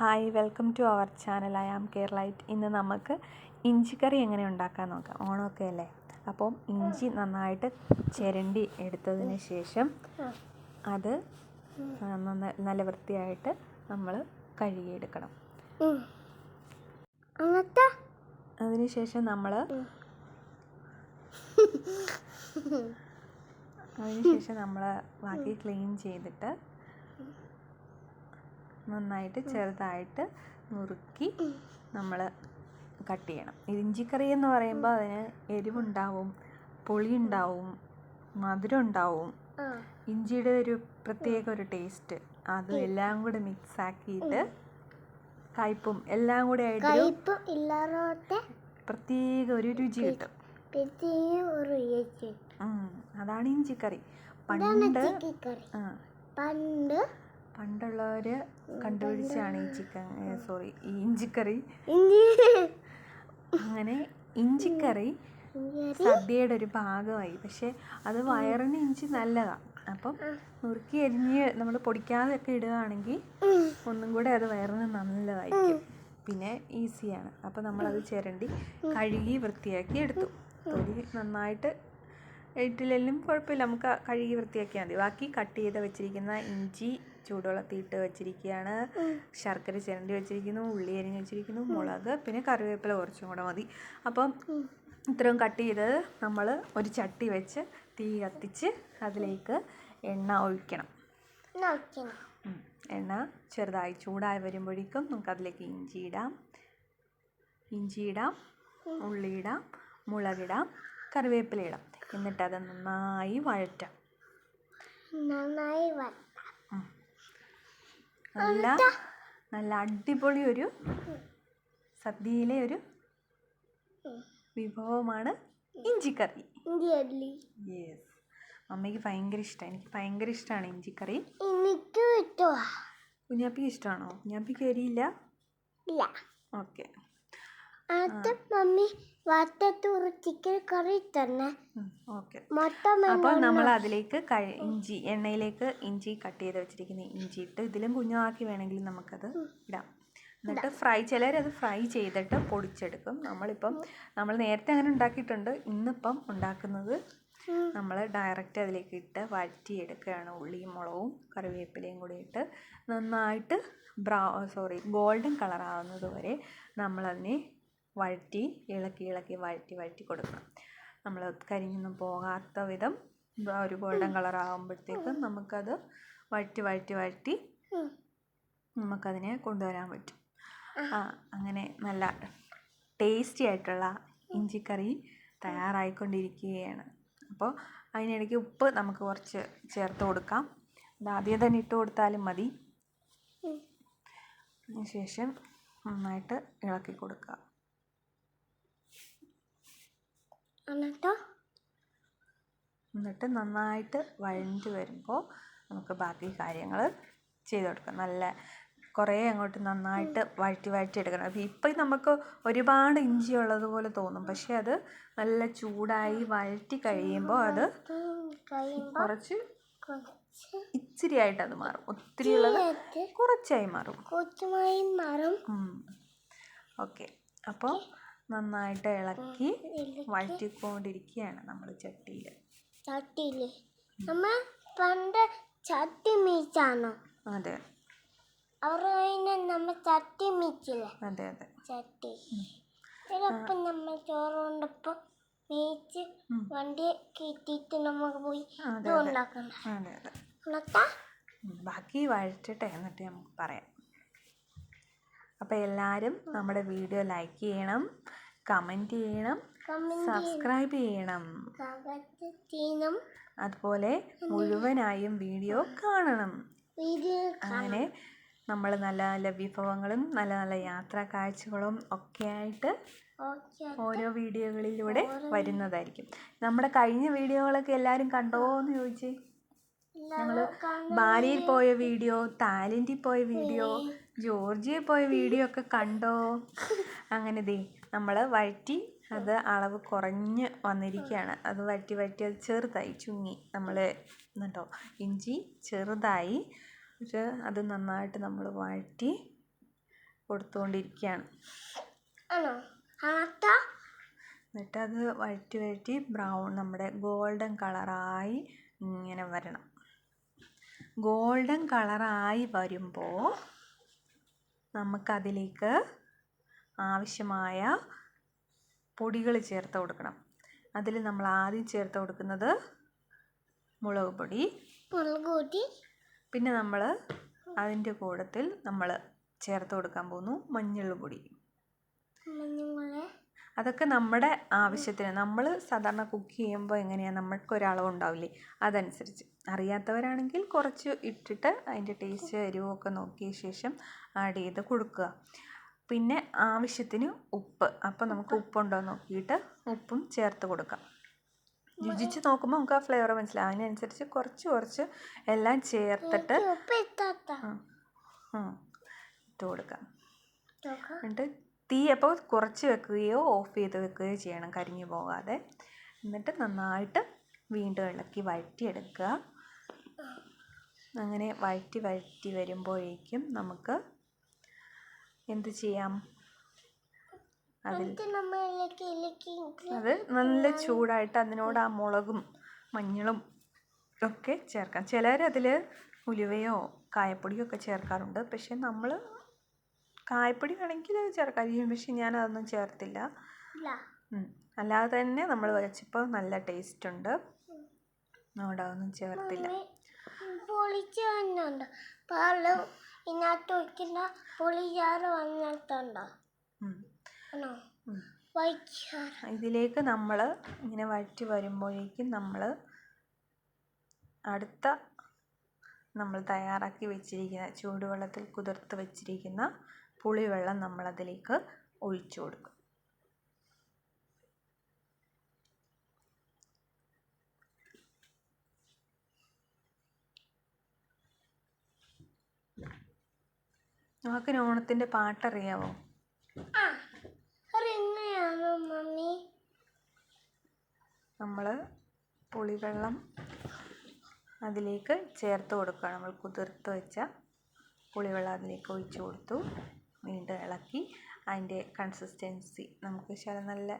Hi welcome to our channel. I am Keralite ഇന്ന് നമുക്ക് ഇഞ്ചിക്കറി എങ്ങനെ ഉണ്ടാക്കാൻ നോക്കാം? ഓണമൊക്കെ അല്ലേ? അപ്പം ഇഞ്ചി നന്നായിട്ട് ചിരണ്ടി എടുത്തതിന് ശേഷം അത് നല്ല വൃത്തിയായിട്ട് നമ്മൾ കഴുകിയെടുക്കണം. അതിനുശേഷം നമ്മൾ അതിനുശേഷം നമ്മൾ ബാക്കി ക്ലീൻ ചെയ്തിട്ട് നന്നായിട്ട് ചെറുതായിട്ട് നുറുക്കി നമ്മൾ കട്ട് ചെയ്യണം. ഇഞ്ചിക്കറി എന്ന് പറയുമ്പോൾ അതിന് എരിവുണ്ടാവും പുളിയുണ്ടാവും മധുരം ഉണ്ടാവും ഇഞ്ചിയുടെ ഒരു പ്രത്യേക ഒരു ടേസ്റ്റ്. അതും എല്ലാം കൂടെ മിക്സ് ആക്കിയിട്ട് കയ്പും എല്ലാം കൂടെ ആയിട്ട് പ്രത്യേക ഒരു രുചി കിട്ടും. അതാണ് ഇഞ്ചിക്കറി. പണ്ട് പണ്ട് പണ്ടുള്ളവർ കണ്ടുപിടിച്ചാണ് ഈ ചിക്കൻ സോറി ഈ ഇഞ്ചിക്കറി. ഇഞ്ചി. അങ്ങനെ ഇഞ്ചിക്കറി ഇഞ്ചി സദ്യയുടെ ഒരു ഭാഗമായി. പക്ഷെ അത് വയറിന് ഇഞ്ചി നല്ലതാണ് അപ്പം നുറുക്കി അരിഞ്ഞ് നമ്മൾ പൊടിക്കാതെ ഒക്കെ ഇടുകയാണെങ്കിൽ ഒന്നും കൂടെ അത് വയറിന് നല്ലതായിരിക്കും. പിന്നെ ഈസിയാണ്. അപ്പം നമ്മളത് ചിരണ്ടി കഴുകി വൃത്തിയാക്കി എടുത്തു. തൊലി നന്നായിട്ട് ഇട്ടില്ലെങ്കിലും കുഴപ്പമില്ല. നമുക്ക് കഴുകി വൃത്തിയാക്കിയാൽ മതി. ബാക്കി കട്ട് ചെയ്ത് വെച്ചിരിക്കുന്ന ഇഞ്ചി ചൂടുവെള്ളത്തിയിട്ട് വെച്ചിരിക്കുകയാണ് ശർക്കര ചിരണ്ടി വെച്ചിരിക്കുന്നു ഉള്ളി അരിഞ്ഞ് വെച്ചിരിക്കുന്നു മുളക് പിന്നെ കറിവേപ്പില കുറച്ചും കൂടെ മതി. അപ്പം ഇത്രയും കട്ട് ചെയ്തത് നമ്മൾ ഒരു ചട്ടി വെച്ച് തീ കത്തിച്ച് അതിലേക്ക് എണ്ണ ഒഴിക്കണം. എണ്ണ ചെറുതായി ചൂടായി വരുമ്പോഴേക്കും നമുക്ക് അതിലേക്ക് ഇഞ്ചി ഇടാം. ഇഞ്ചി ഇടാം ഉള്ളി ഇടാം മുളകിടാം കറിവേപ്പില ഇടാം. എന്നിട്ട് അത് നന്നായി വഴറ്റാം. നന്നായി ഉം. നല്ല നല്ല അടിപൊളി ഒരു സദ്യയിലെ ഒരു വിഭവമാണ് ഇഞ്ചിക്കറി. യെസ് മമ്മിക്ക് ഭയങ്കര ഇഷ്ടമാണ് എനിക്ക് ഭയങ്കര ഇഷ്ടമാണ് ഇഞ്ചിക്കറി. കുഞ്ഞാപ്പിക്ക് ഇഷ്ടമാണോ കുഞ്ഞാപ്പിക്ക് എരിയില്ല ഇല്ല? ഓക്കെ മമ്മി ചിക്കൻ കറി തന്നെ. ഓക്കെ. അപ്പോൾ നമ്മൾ അതിലേക്ക് ഇഞ്ചി എണ്ണയിലേക്ക് ഇഞ്ചി കട്ട് ചെയ്ത് വെച്ചിരിക്കുന്ന ഇഞ്ചി ഇട്ട് ഇതിലും കുഞ്ഞാക്കി വേണമെങ്കിൽ നമുക്കത് ഇടാം. എന്നിട്ട് ഫ്രൈ ചിലരത് ഫ്രൈ ചെയ്തിട്ട് പൊടിച്ചെടുക്കും. നമ്മളിപ്പം നമ്മൾ നേരത്തെ അങ്ങനെ ഉണ്ടാക്കിയിട്ടുണ്ട്. ഇന്നിപ്പം ഉണ്ടാക്കുന്നത് നമ്മൾ ഡയറക്റ്റ് അതിലേക്ക് ഇട്ട് വഴറ്റിയെടുക്കുകയാണ് ഉള്ളിയും മുളകും കറിവേപ്പിലയും കൂടി ഇട്ട് നന്നായിട്ട് ബ്രൗ സോറി ഗോൾഡൻ കളറാവുന്നത് വരെ നമ്മളതിനെ വഴറ്റി ഇളക്കി ഇളക്കി വഴറ്റി വഴറ്റി കൊടുക്കണം. നമ്മൾ കരിഞ്ഞൊന്നും പോകാത്ത വിധം ഒരു ഗോൾഡൻ കളർ ആകുമ്പോഴത്തേക്കും നമുക്കത് വഴറ്റി വഴറ്റി വഴറ്റി നമുക്കതിനെ കൊണ്ടുവരാൻ പറ്റും. ആ അങ്ങനെ നല്ല ടേസ്റ്റി ആയിട്ടുള്ള ഇഞ്ചിക്കറി തയ്യാറായിക്കൊണ്ടിരിക്കുകയാണ്. അപ്പോൾ അതിനിടയ്ക്ക് ഉപ്പ് നമുക്ക് കുറച്ച് ചേർത്ത് കൊടുക്കാം. അത് ആദ്യം തന്നെ ഇട്ട് കൊടുത്താലും മതി. അതിനുശേഷം നന്നായിട്ട് ഇളക്കി കൊടുക്കുക എന്നിട്ടോ? എന്നിട്ട് നന്നായിട്ട് വഴഞ്ഞ് വരുമ്പോൾ നമുക്ക് ബാക്കി കാര്യങ്ങൾ ചെയ്ത് കൊടുക്കാം. നല്ല കുറേ അങ്ങോട്ട് നന്നായിട്ട് വഴറ്റി വഴറ്റി എടുക്കണം. അപ്പോൾ ഇപ്പം നമുക്ക് ഒരുപാട് ഇഞ്ചി ഉള്ളതുപോലെ തോന്നും. പക്ഷേ അത് നല്ല ചൂടായി വഴറ്റി കഴിയുമ്പോൾ അത് കുറച്ച് ഇച്ചിരി ആയിട്ട് അത് മാറും. ഒത്തിരി ഉള്ളത് കുറച്ചായി മാറും. ഓക്കെ. അപ്പോൾ നന്നായിട്ട് ഇളക്കി വഴറ്റിക്കൊണ്ടിരിക്കുകയാണ് നമ്മൾ ചട്ടിയിൽ ചട്ടിയിൽ അമ്മ പണ്ട് ചട്ടി മീച്ചാണോ അതെ. അവർ നമ്മൾ നമ്മ ചട്ടി മീച്ചില്ലേ? അതെ അതെ. ചട്ടി. ചിലപ്പോൾ നമ്മൾ ചോറ് കൊണ്ടപ്പോൾ മീച്ച് വണ്ടി കയറ്റിയിട്ട് നമുക്ക് പോയി ഉണ്ടാക്കണം ബാക്കി വഴറ്റട്ടെ എന്നിട്ട് നമുക്ക് പറയാം. അപ്പോൾ എല്ലാവരും നമ്മുടെ വീഡിയോ ലൈക്ക് ചെയ്യണം കമന്റ് ചെയ്യണം സബ്സ്ക്രൈബ് ചെയ്യണം. അതുപോലെ മുഴുവനായും വീഡിയോ കാണണം. അങ്ങനെ നമ്മൾ നല്ല നല്ല വിഭവങ്ങളും നല്ല നല്ല യാത്രാ കാഴ്ചകളും ഒക്കെ ആയിട്ട് ഓരോ വീഡിയോകളിലൂടെ വരുന്നതായിരിക്കും. നമ്മുടെ കഴിഞ്ഞ വീഡിയോകളൊക്കെ എല്ലാവരും കണ്ടോ എന്ന് ചോദിച്ചേ ഞങ്ങൾ ബാലിയിൽ പോയ വീഡിയോ തായ്ലൻഡിൽ പോയ വീഡിയോ ജോർജിയയിൽ പോയ വീഡിയോ ഒക്കെ കണ്ടോ? അങ്ങനെ ദേ നമ്മൾ വഴറ്റി അത് അളവ് കുറഞ്ഞ് വന്നിരിക്കുകയാണ്. അത് വഴറ്റി വഴറ്റി അത് ചെറുതായി ചുങ്ങി. നമ്മൾ എന്നിട്ടോ ഇഞ്ചി ചെറുതായി പക്ഷേ അത് നന്നായിട്ട് നമ്മൾ വഴറ്റി കൊടുത്തുകൊണ്ടിരിക്കുകയാണ് എന്നിട്ട് അത് വഴറ്റി വഴറ്റി ബ്രൗൺ നമ്മുടെ ഗോൾഡൻ കളറായി ഇങ്ങനെ വരണം. ഗോൾഡൻ കളറായി വരുമ്പോൾ നമുക്കതിലേക്ക് ആവശ്യമായ പൊടികൾ ചേർത്ത് കൊടുക്കണം. അതിൽ നമ്മൾ ആദ്യം ചേർത്ത് കൊടുക്കുന്നത് മുളക് പൊടി. മുളക് പൊടി. പിന്നെ നമ്മൾ അതിന്റെ കൂടത്തിൽ നമ്മൾ ചേർത്ത് കൊടുക്കാൻ പോകുന്നു മഞ്ഞൾ പൊടി അതൊക്കെ നമ്മുടെ ആവശ്യത്തിന്. നമ്മൾ സാധാരണ കുക്ക് ചെയ്യുമ്പോൾ എങ്ങനെയാണ് നമ്മൾക്ക് ഒരളവ് ഉണ്ടാവില്ലേ? അതനുസരിച്ച്. അറിയാത്തവരാണെങ്കിൽ കുറച്ച് ഇട്ടിട്ട് അതിന്റെ ടേസ്റ്റ് എരിവൊക്കെ നോക്കിയ ശേഷം ആഡ് ചെയ്ത് കൊടുക്കുക. പിന്നെ ആവശ്യത്തിന് ഉപ്പ്. അപ്പോൾ നമുക്ക് ഉപ്പുണ്ടോ നോക്കിയിട്ട് ഉപ്പും ചേർത്ത് കൊടുക്കാം രുചിച്ച് നോക്കുമ്പോൾ നമുക്ക് ആ ഫ്ലേവർ മനസ്സിലാവും. അതിനനുസരിച്ച് കുറച്ച് കുറച്ച് എല്ലാം ചേർത്തിട്ട് ഇട്ട് കൊടുക്കാം. എന്നിട്ട് തീ അപ്പോൾ കുറച്ച് വെക്കുകയോ ഓഫ് ചെയ്ത് വെക്കുകയോ ചെയ്യണം കരിഞ്ഞു പോകാതെ. എന്നിട്ട് നന്നായിട്ട് വീണ്ടും ഇളക്കി വഴറ്റിയെടുക്കുക. അങ്ങനെ വഴറ്റി വഴറ്റി വരുമ്പോഴേക്കും നമുക്ക് എന്ത് ചെയ്യാം? അതിൽ അത് നല്ല ചൂടായിട്ട് അതിനോട് ആ മുളകും മഞ്ഞളും ഒക്കെ ചേർക്കാം. ചിലർ അതിൽ ഉലുവയോ കായപ്പൊടിയോ ഒക്കെ ചേർക്കാറുണ്ട്. പക്ഷെ നമ്മൾ കായപ്പൊടി വേണമെങ്കിൽ ചേർക്കാം പക്ഷെ ഞാൻ അതൊന്നും ചേർത്തില്ല അല്ലാതെ തന്നെ നമ്മൾ വെച്ചപ്പോൾ നല്ല ടേസ്റ്റ് ഉണ്ട്. അവിടെ ഒന്നും ചേർത്തില്ല. പൊളിച്ച് വന്നുണ്ട് പാൽ ഇതിനകത്ത് വന്നിട്ടുണ്ടോ. ഇതിലേക്ക് നമ്മൾ ഇങ്ങനെ വഴറ്റി വരുമ്പോഴേക്കും നമ്മൾ അടുത്ത നമ്മൾ തയ്യാറാക്കി വെച്ചിരിക്കുന്ന ചൂടുവെള്ളത്തിൽ കുതിർത്ത് വെച്ചിരിക്കുന്ന പുളിവെള്ളം നമ്മളതിലേക്ക് ഒഴിച്ചു കൊടുക്കും. നമുക്ക് ഓണത്തിന്റെ പാട്ടറിയാവോ? നമ്മൾ പുളിവെള്ളം അതിലേക്ക് ചേർത്ത് കൊടുക്കുക. നമ്മൾ കുതിർത്ത് വെച്ച പുളിവെള്ളം അതിലേക്ക് ഒഴിച്ചു കൊടുത്തു. വീണ്ടും ഇളക്കി അതിന്റെ കൺസിസ്റ്റൻസി നമുക്ക് ശകലം നല്ല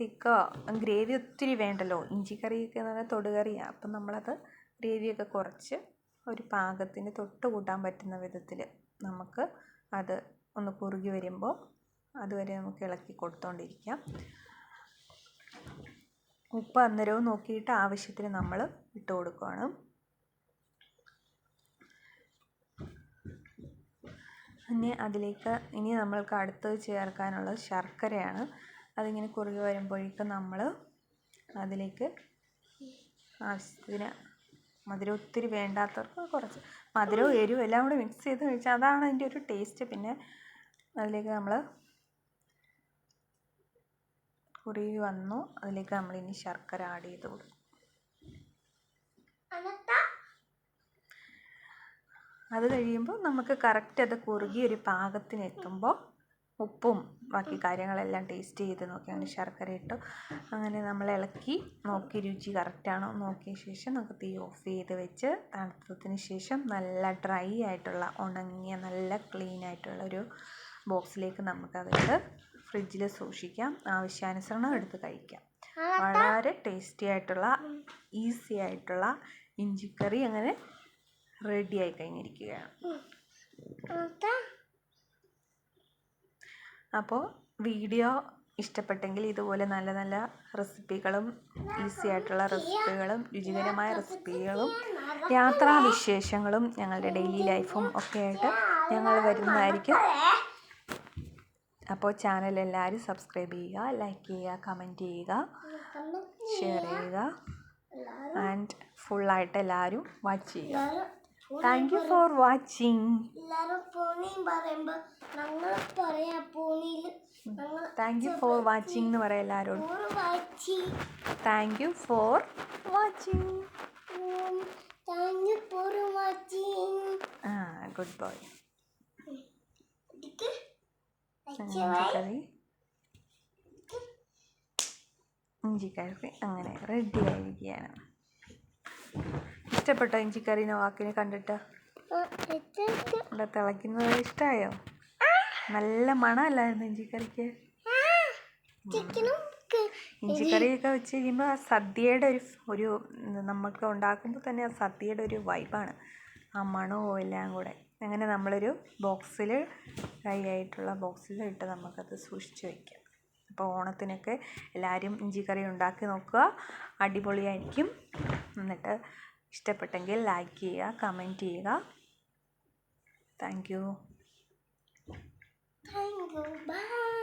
തിക്കോ ഗ്രേവി ഒത്തിരി വേണ്ടല്ലോ. ഇഞ്ചിക്കറിയൊക്കെ എന്ന് പറഞ്ഞാൽ തൊടുകറിയാണ് അപ്പം നമ്മളത് ഗ്രേവിയൊക്കെ കുറച്ച് ഒരു പാകത്തിന് തൊട്ട് കൂട്ടാൻ പറ്റുന്ന വിധത്തിൽ നമുക്ക് അത് ഒന്ന് കുറുകി വരുമ്പോൾ അതുവരെ നമുക്ക് ഇളക്കി കൊടുത്തോണ്ടിരിക്കാം. ഉപ്പ് അന്നേരവും നോക്കിയിട്ട് ആവശ്യത്തിന് നമ്മൾ ഇട്ട് കൊടുക്കുകയാണ് പിന്നെ അതിലേക്ക് ഇനി നമ്മൾക്ക് അടുത്തത് ചേർക്കാനുള്ളത് ശർക്കരയാണ്. അതിങ്ങനെ കുറുകി വരുമ്പോഴേക്കും നമ്മൾ അതിലേക്ക് ആവശ്യത്തിന് മധുരം ഒത്തിരി വേണ്ടാത്തവർക്ക് കുറച്ച് മധുരവും എരിവും എല്ലാം കൂടി മിക്സ് ചെയ്ത് കഴിച്ചാൽ അതാണ് അതിന്റെ ഒരു ടേസ്റ്റ് പിന്നെ അതിലേക്ക് നമ്മൾ കുറുകി വന്നു. അതിലേക്ക് നമ്മൾ ഇനി ശർക്കര ആഡ് ചെയ്ത് കൊടുക്കും. അത് കഴിയുമ്പോൾ നമുക്ക് കറക്റ്റ് അത് കുറുകി ഒരു പാകത്തിന് എത്തുമ്പോൾ ഉപ്പും ബാക്കി കാര്യങ്ങളെല്ലാം ടേസ്റ്റ് ചെയ്ത് നോക്കി അങ്ങനെ ശർക്കര ഇട്ടു. അങ്ങനെ നമ്മൾ ഇളക്കി നോക്കി രുചി കറക്റ്റാണോ നോക്കിയ ശേഷം നമുക്ക് തീ ഓഫ് ചെയ്ത് വെച്ച് തണുത്തതിന് ശേഷം നല്ല ഡ്രൈ ആയിട്ടുള്ള ഉണങ്ങിയ നല്ല ക്ലീൻ ആയിട്ടുള്ള ഒരു ബോക്സിലേക്ക് നമുക്കതിട്ട് ഫ്രിഡ്ജിൽ സൂക്ഷിക്കാം. ആവശ്യാനുസരണം എടുത്ത് കഴിക്കാം. വളരെ ടേസ്റ്റി ആയിട്ടുള്ള ഈസി ആയിട്ടുള്ള ഇഞ്ചിക്കറി അങ്ങനെ റെഡി ആയി കഴിഞ്ഞിരിക്കുകയാണ് അപ്പോൾ വീഡിയോ ഇഷ്ടപ്പെട്ടെങ്കിൽ ഇതുപോലെ നല്ല നല്ല റെസിപ്പികളും ഈസി ആയിട്ടുള്ള റെസിപ്പികളും രുചികരമായ റെസിപ്പികളും യാത്രാ വിശേഷങ്ങളും ഞങ്ങളുടെ ഡെയിലി ലൈഫും ഒക്കെ ആയിട്ട് ഞങ്ങൾ വരുന്നതായിരിക്കും. അപ്പോൾ ചാനൽ എല്ലാവരും സബ്സ്ക്രൈബ് ചെയ്യുക ലൈക്ക് ചെയ്യുക കമന്റ് ചെയ്യുക ഷെയർ ചെയ്യുക. ആൻഡ് ഫുള്ളായിട്ട് എല്ലാവരും വാച്ച് ചെയ്യുക. താങ്ക് യു ഫോർ വാച്ചിങ് എല്ലാരും പൂണി പറയുമ്പോ ഞങ്ങൾ പറയാ പൂണിയിൽ താങ്ക് യു ഫോർ വാച്ചിങ് എന്ന് പറയാം എല്ലാവരോടും thank you for watching thank you for watching ആ ഗുഡ് ബോയ് ഇഞ്ചിക്കറി ഇഞ്ചിക്കറി അങ്ങനെ റെഡി ആയിരിക്കുകയാണ്. ഇഷ്ടപ്പെട്ടോ ഇഞ്ചിക്കറിനെ വാക്കിനെ കണ്ടിട്ട്? ഇവിടെ തിളയ്ക്കുന്നത്? ഇഷ്ടമായോ നല്ല മണമല്ലായിരുന്നു ഇഞ്ചിക്കറിക്ക്? ഇഞ്ചിക്കറിയൊക്കെ വെച്ച് കഴിയുമ്പോൾ ആ സദ്യയുടെ ഒരു ഒരു നമുക്ക് ഉണ്ടാക്കുമ്പോൾ തന്നെ ആ സദ്യയുടെ ഒരു വൈബാണ്. ആ മണവും എല്ലാം കൂടെ. അങ്ങനെ നമ്മളൊരു ബോക്സിൽ ആയിട്ടുള്ള ബോക്സിൽ ഇട്ട് നമുക്കത് സൂക്ഷിച്ച് വയ്ക്കാം അപ്പോൾ ഓണത്തിനൊക്കെ എല്ലാവരും ഇഞ്ചിക്കറി ഉണ്ടാക്കി നോക്കുക. അടിപൊളിയായിരിക്കും. എന്നിട്ട് ഇഷ്ടപ്പെട്ടെങ്കിൽ ലൈക്ക് ചെയ്യുക കമന്റ് ചെയ്യുക. Thank you thank you bye